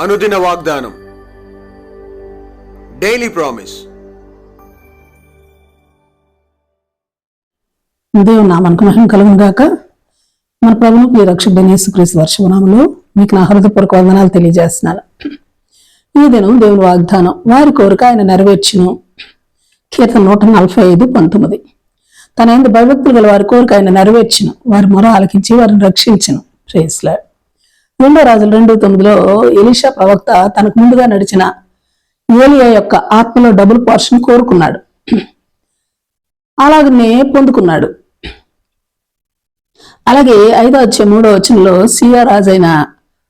అనుదిన వాగ్దానం. Daily promise దేవుని నామానికి మహిమ కలుగును గాక. మన ప్రభును మీ రక్షకుడైన యేసుక్రీస్తు వర్షనామంలో మీకు నా హృదయపూర్వక వందనాలు తెలియజేస్తున్నాను. ఈ దినం దేవుని వాగ్దానం. వారి కోరిక ఆయన నెరవేర్చును. కీర్తన నూట నలభై ఐదు పంతొమ్మిది. తన ఎందు భయభక్తులు గల వారి కోరిక ఆయన నెరవేర్చును. వారి మొర ఆలకించి వారిని రక్షించను. ప్రేస్లాడ్ రెండో రాజులు రెండు తొమ్మిదిలో ఎలీషా ప్రవక్త తనకు ముందుగా నడిచిన ఏలియా యొక్క ఆత్మలో డబుల్ పోర్షన్ కోరుకున్నాడు. అలాగనే పొందుకున్నాడు. అలాగే ఐదో వచ్చే మూడో వచనంలో సియా రాజైన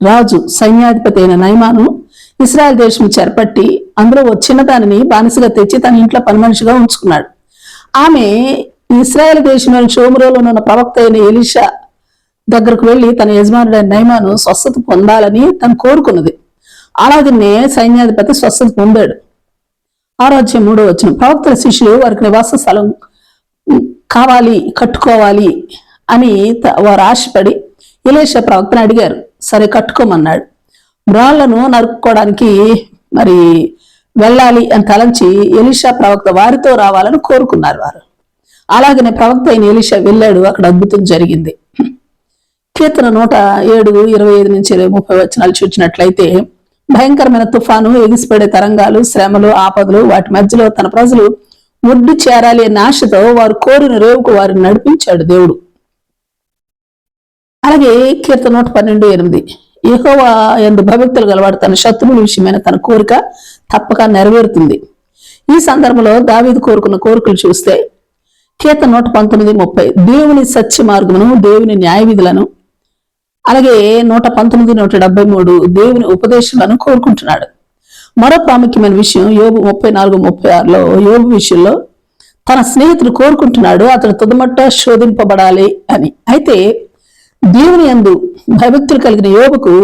రాజు సైన్యాధిపతి అయిన నైమాను ఇస్రాయల్ దేశం చేరపట్టి అందులో ఓ చిన్నదానిని బానిసగా తెచ్చి తన ఇంట్లో పని మనిషిగా ఉంచుకున్నాడు. ఆమె ఇస్రాయల్ దేశంలోని షోమురోలో ఉన్న ప్రవక్త అయిన ఎలీషా దగ్గరకు వెళ్ళి తన యజమానుడైన నైమాను స్వస్థత పొందాలని తను కోరుకున్నది. అలాగనే సైన్యాధిపతి స్వస్థత పొందాడు. ఆరోగ్యం మూడో వచ్చిన ప్రవక్తల శిష్యులు వారికి నివాస స్థలం కావాలి కట్టుకోవాలి అని వారు ఆశపడి ఇలేష ప్రవక్తను అడిగారు. సరే కట్టుకోమన్నాడు. మ్రాళ్ళను నరుక్కోవడానికి మరి వెళ్ళాలి అని తలంచి ఎలీషా ప్రవక్త వారితో రావాలని కోరుకున్నారు వారు. అలాగనే ప్రవక్త అయిన ఎలీషా వెళ్ళాడు. అక్కడ అద్భుతం జరిగింది. కీర్తన నూట ఏడు ఇరవై ఐదు నుంచి ఇరవై ముప్పై వచనాలు చూసినట్లయితే భయంకరమైన తుఫాను ఎగిసిపడే తరంగాలు శ్రమలు ఆపదలు వాటి మధ్యలో తన ప్రజలు ఒడ్డు చేరాలి అనే ఆశతో వారు కోరిన రేవుకు వారిని నడిపించాడు దేవుడు. అలాగే కీర్తన నూట పన్నెండు ఎనిమిది. యెహోవా ఎందు భయభక్తులు గలవాడు తన శత్రువుల విషయమైన తన కోరిక తప్పక నెరవేరుతుంది. ఈ సందర్భంలో దావీదు కోరుకున్న కోరికలు చూస్తే కీర్తన నూట పంతొమ్మిది ముప్పై. దేవుని సత్య మార్గమును దేవుని న్యాయ విధులను అలాగే నూట పంతొమ్మిది నూట డెబ్బై మూడు దేవుని ఉపదేశాలను కోరుకుంటున్నాడు. మరో ప్రాముఖ్యమైన విషయం యోబు ముప్పై నాలుగు ముప్పై ఆరులో యోబు విషయంలో తన స్నేహితుడు కోరుకుంటున్నాడు అతడు తుదమట్ట శోధింపబడాలి అని. అయితే దేవుని యందు భయభక్తులు కలిగిన యోబుకు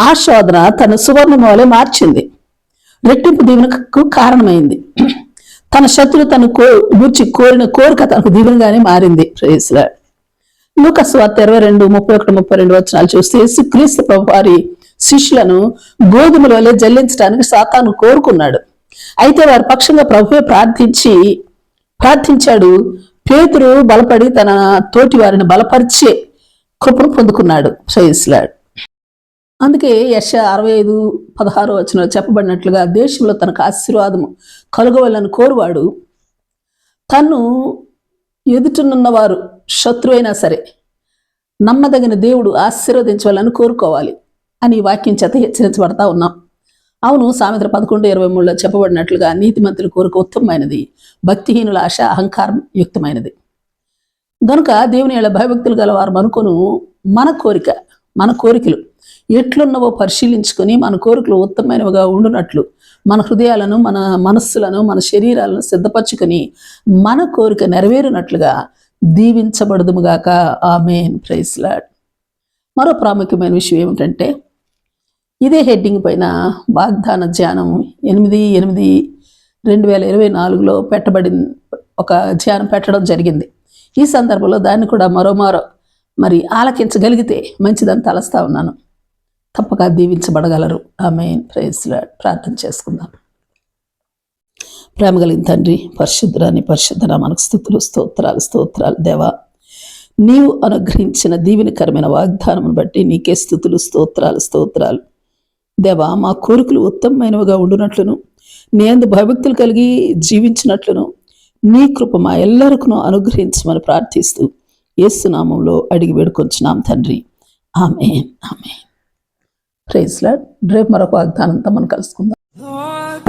ఆ శోధన తన సువర్ణం మార్చింది. రెట్టింపు దీవెనకు కారణమైంది. తన శత్రువు తను కో గుర్చి కోరిన కోరిక తనకు దీవెనగానే మారింది. ప్రేస్లా లూకస్వార్త ఇరవై రెండు ముప్పై ఒకటి ముప్పై రెండు వచనాలు చూస్తే క్రీస్తు వారి శిష్యులను గోధుమల వలె జల్లించడానికి సాతాను కోరుకున్నాడు. అయితే వారి పక్షంగా ప్రభువే ప్రార్థించి ప్రార్థించాడు. పేతురు బలపడి తన తోటి వారిని బలపరిచే కృపను పొందుకున్నాడు. శ్రేయస్లాడు అందుకే యశ అరవై ఐదు పదహారు వచనంలో చెప్పబడినట్లుగా దేశంలో తనకు ఆశీర్వాదము కలుగవలని కోరువాడు. తను ఎదుటనున్నవారు శత్రు అయినా సరే నమ్మదగిన దేవుడు ఆశీర్వదించవాలని కోరుకోవాలి అని వాక్యం చేత హెచ్చరించబడతా ఉన్నాం. అవును సామెత పదకొండు ఇరవై మూడులో చెప్పబడినట్లుగా నీతిమంతుల కోరిక ఉత్తమమైనది భక్తిహీనుల ఆశ అహంకారం యుక్తమైనది. గనుక దేవుని ఇలా భయభక్తులు గల వారు మనుకొను మన కోరిక మన కోరికలు ఎట్లున్నవో పరిశీలించుకొని మన కోరికలు ఉత్తమమైనవిగా ఉండునట్లు మన హృదయాలను మన మనస్సులను మన శరీరాలను సిద్ధపరచుకొని మన కోరిక నెరవేరినట్లుగా దీవించబడదుముగాక ఆమెన్. ప్రైస్లాడ్ మరో ప్రాముఖ్యమైన విషయం ఏమిటంటే ఇదే హెడ్డింగ్ పైన వాగ్దాన ధ్యానం ఎనిమిది ఎనిమిది రెండు వేల ఇరవై నాలుగులో పెట్టబడి ఒక ధ్యానం పెట్టడం జరిగింది. ఈ సందర్భంలో దాన్ని కూడా మరోమారో మరి ఆలకించగలిగితే మంచిదని తలస్తా ఉన్నాను. తప్పక దీవించబడగలరు. ఆమె ప్రేస్లా ప్రార్థన చేసుకుందాం. ప్రేమ కలిగిన తండ్రి పరిశుద్ధురాని పరిశుద్ధర మనకు స్థుతులు స్తోత్రాలు స్తోత్రాలు. దేవా నీవు అనుగ్రహించిన దీవెనకరమైన వాగ్దానం బట్టి నీకే స్థుతులు స్తోత్రాలు స్తోత్రాలు. దేవా మా కోరికలు ఉత్తమమైనవిగా ఉండునట్లును నేను భయభక్తులు కలిగి జీవించినట్లును నీ కృప మా ఎల్లరికను అనుగ్రహించమని ప్రార్థిస్తూ ఏసునామంలో అడిగి వేడుకొంచున్నాం తండ్రి. ఆమె ఆమె ప్రైజ్లాడ్ రేపు మరొక వాగ్దానంతో మనం కలుసుకుందాం.